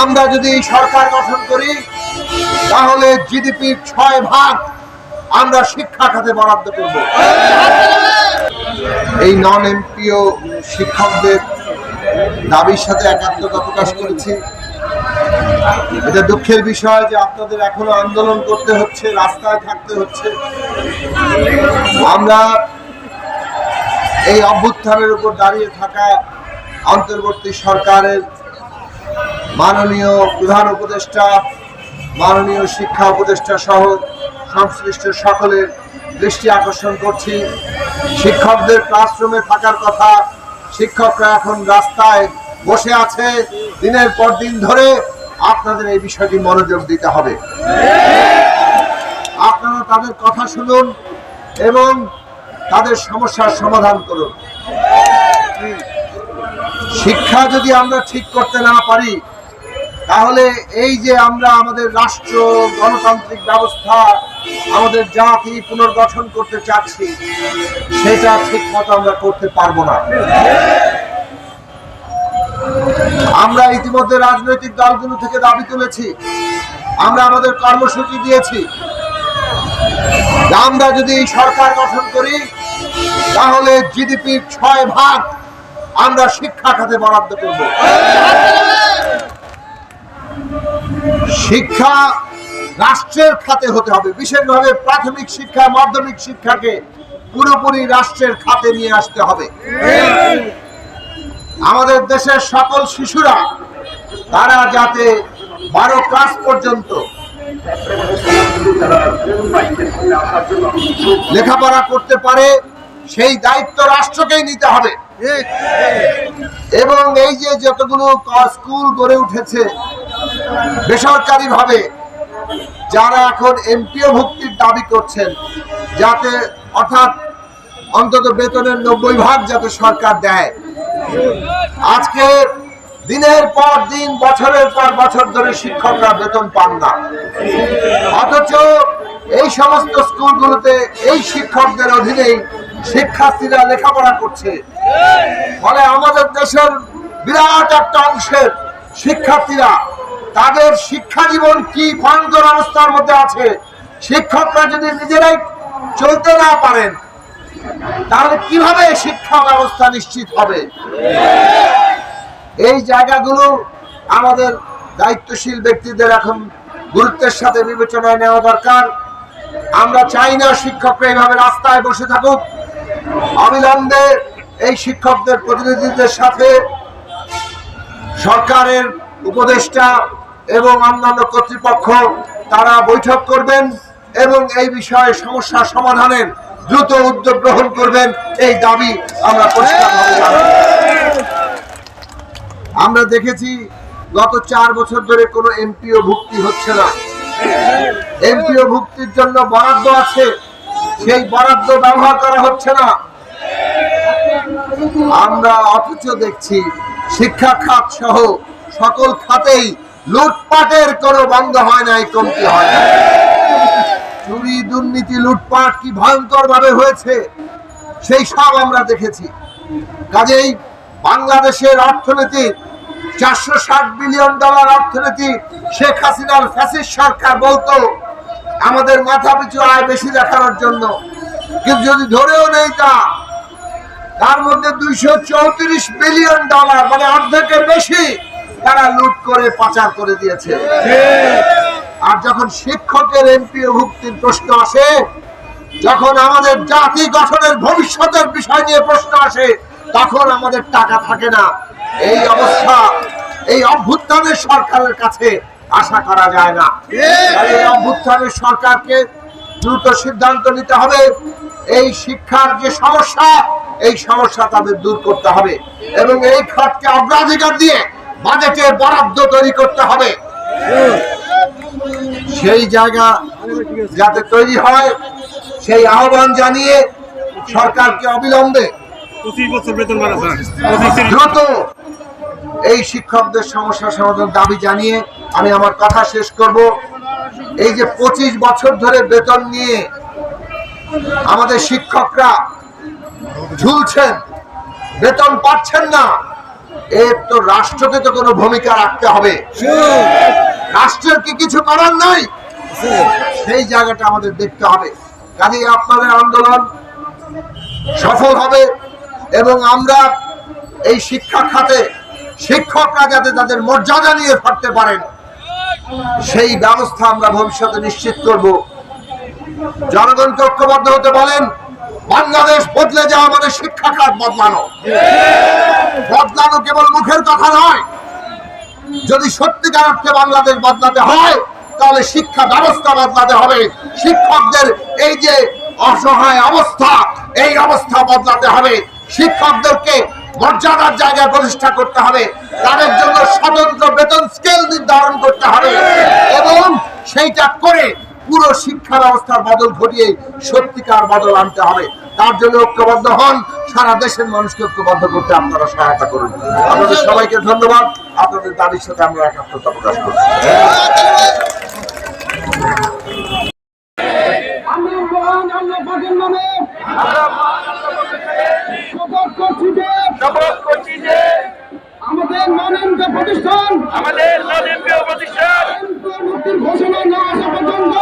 আমরা যদি সরকার গঠন করি, তাহলে জিডিপির ছয় ভাগ আমরা শিক্ষা খাতে বরাদ্দ করব। এই নন এমপিও শিক্ষকদের দাবির সাথে একাত্মতা প্রকাশ করেছি। এটা দুঃখের বিষয় যে আপনাদের এখনও আন্দোলন করতে হচ্ছে, রাস্তায় থাকতে হচ্ছে। আমরা এই অভ্যুত্থানের উপর দাঁড়িয়ে থাকা অন্তর্বর্তী সরকারের মাননীয় প্রধান উপদেষ্টা, মাননীয় শিক্ষা উপদেষ্টা সহ সংশ্লিষ্ট সকলের দৃষ্টি আকর্ষণ করছি। শিক্ষকদের ক্লাসরুমে থাকার কথা, শিক্ষকরা এখন রাস্তায় বসে আছে। দিনের পর দিন ধরে আপনাদের এই বিষয়টি মনোযোগ দিতে হবে। আপনারা তাদের কথা শুনুন এবং তাদের সমস্যার সমাধান করুন। শিক্ষা যদি আমরা ঠিক করতে না পারি, তাহলে এই যে আমরা আমাদের রাষ্ট্র, গণতান্ত্রিক ব্যবস্থা, আমাদের জাতি পুনর্গঠন করতে চাচ্ছি, সেটা ঠিক মতো আমরা করতে পারব না। আমরা ইতিমধ্যে রাজনৈতিক দলগুলো থেকে দাবি তুলেছি, আমরা আমাদের কর্মসূচি দিয়েছি। আমরা যদি সরকার গঠন করি, তাহলে জিডিপির ছয় ভাগ আমরা শিক্ষা খাতে বরাদ্দ করব। শিক্ষা রাষ্ট্রের খাতে হতে হবে। বিশেষভাবে প্রাথমিক শিক্ষা, মাধ্যমিক শিক্ষাকে পুরোপুরি রাষ্ট্রের খাতে নিয়ে আসতে হবে। আমাদের দেশের সকল শিশুরা, তারা যাতে বারো ক্লাস পর্যন্ত লেখাপড়া করতে পারে সেই দায়িত্ব রাষ্ট্রকেই নিতে হবে। এবং এই যে যতগুলো স্কুল গড়ে উঠেছে বেসরকারি ভাবে যারা এখন এমপিও ভুক্তির দাবি করছেন, যাতে অর্থাৎ অন্তত বেতনের নব্বই ভাগ যাতে সরকার দেয়। আজকে দিনের পর দিন, বছরের পর বছর ধরে শিক্ষকরা বেতন পান না। অথচ এই সমস্ত স্কুলগুলোতে এই শিক্ষকদের অধীনেই শিক্ষার্থীরা লেখাপড়া করছে। ফলে আমাদের দেশের বিরাট একটা অংশের শিক্ষার্থীরা তাদের শিক্ষা জীবন কি ভয়ঙ্কর অবস্থার মধ্যে আছে, শিক্ষকরা যদি নিজেরাই চলতে না পারেন, তাহলে কীভাবে শিক্ষা ব্যবস্থা নিশ্চিত হবে? এই জায়গাগুলো আমাদের দায়িত্বশীল ব্যক্তিদের এখন গুরুত্বের সাথে বিবেচনায় নেওয়া দরকার। আমরা চাই না শিক্ষকরা এইভাবে রাস্তায় বসে থাকুক। অবিলম্বে এই শিক্ষকদের প্রতিনিধিদের সাথে সরকারের উপদেষ্টা এবং অন্যান্য কর্তৃপক্ষ তারা বৈঠক করবেন এবং এই বিষয়ে সমস্যা সমাধানের দ্রুত উদ্যোগ গ্রহণ করবেন। এই দাবি আমরা আমরা দেখেছি গত চার বছর ধরে কোনো এমপিও ভুক্তি হচ্ছে না। এমপিও ভুক্তির জন্য বরাদ্দ আছে। সেই বরাদ্দ ব্যবহার করা হচ্ছে না। আমরা অথচ দেখছি শিক্ষা খাত সহ সকল খাতেই লুটপাটের কোনো বন্ধ হয় নাই, কমতি হয় না চুরি, দুর্নীতি, লুটপাট কি ভয়ঙ্কর ভাবে হয়েছে, সেই সব আমরা দেখেছি। কাজেই বাংলাদেশের অর্থনীতি, চারশো ষাট বিলিয়ন ডলার অর্থনীতি শেখ হাসিনার ফ্যাসিস সরকার বলতো আমাদের মাথা পিছু আয় বেশি দেখানোর জন্য। কিন্তু যদি ধরেও নেই তা, তার মধ্যে দুইশো চৌত্রিশ বিলিয়ন ডলার মানে অর্ধেকের বেশি, তারা লুট করে, পাচার করে দিয়েছে। আর যখন শিক্ষকের এমপিও ভুক্তির প্রশ্ন আসে, যখন আমাদের জাতি গঠনের ভবিষ্যতের বিষয় নিয়ে প্রশ্ন আসে, তখন আমাদের টাকা থাকে না। এই অবস্থা, এই অভ্যুত্থানের সরকারের কাছে আশা করা যায় না। অভ্যুত্থানের সরকারকে দ্রুত সিদ্ধান্ত নিতে হবে। এই শিক্ষার যে সমস্যা এই সমস্যা তাদের দূর করতে হবে এবং এই খাতকে অগ্রাধিকার দিয়ে বাজেটে বরাদ্দ তৈরি করতে হবে। সেই জায়গা যাতে তৈরি হয় সেই আহ্বান জানিয়ে সরকারকে অবিলম্বে দ্রুত এই শিক্ষকদের সমস্যা সমাধান দাবি জানিয়ে আমি আমার কথা শেষ করব। এই যে পঁচিশ বছর ধরে বেতন নিয়ে আমাদের শিক্ষকরা ঝুলছেন, বেতন পাচ্ছেন না, এর তো রাষ্ট্রকে তো কোনো ভূমিকা রাখতে হবে। রাষ্ট্রের কি কিছু করার নাই? সেই জায়গাটা আমাদের দেখতে হবে। কাজে আপনাদের আন্দোলন সফল হবে এবং আমরা এই শিক্ষা খাতে শিক্ষকরা যাতে তাদের মর্যাদা নিয়ে থাকতে পারেন। সেই ব্যবস্থা আমরা ভবিষ্যতে নিশ্চিত করব। জনগণকে ঐক্যবদ্ধ হতে বলেন, বাংলাদেশ বদলে যাওয়া মানে শিক্ষা খাত বদলানো। বদলানো কেবল মুখের কথা নয়। যদি সত্যিকার অর্থে বাংলাদেশ বদলাতে হয়, তাহলে শিক্ষা ব্যবস্থা বদলাতে হবে। শিক্ষকদের এই যে অসহায় অবস্থা, এই অবস্থা বদলাতে হবে। শিক্ষকদেরকে মর্যাদার জায়গায় প্রতিষ্ঠা করতে হবে। তাদের জন্য স্বতন্ত্র বেতন স্কেল নির্ধারণ করতে হবে এবং সেইটা করে পুরো শিক্ষা ব্যবস্থার বদল ঘটিয়ে সত্যিকার বদল আনতে হবে। তার জন্য ঐক্যবদ্ধ হন, সারা দেশের মানুষকে ঐক্যবদ্ধ করতে আপনারা সহায়তা করুন। আপনাদের সবাইকে ধন্যবাদ। আপনাদের দাবির সাথে আমরা একাত্মতা প্রকাশ করছি। আমরা করছি যে শপথ করছি যে আমাদের মাননীয় প্রতিষ্ঠান আমাদের মাননীয় প্রতিষ্ঠান মুক্তির ঘোষণা না আসা পর্যন্ত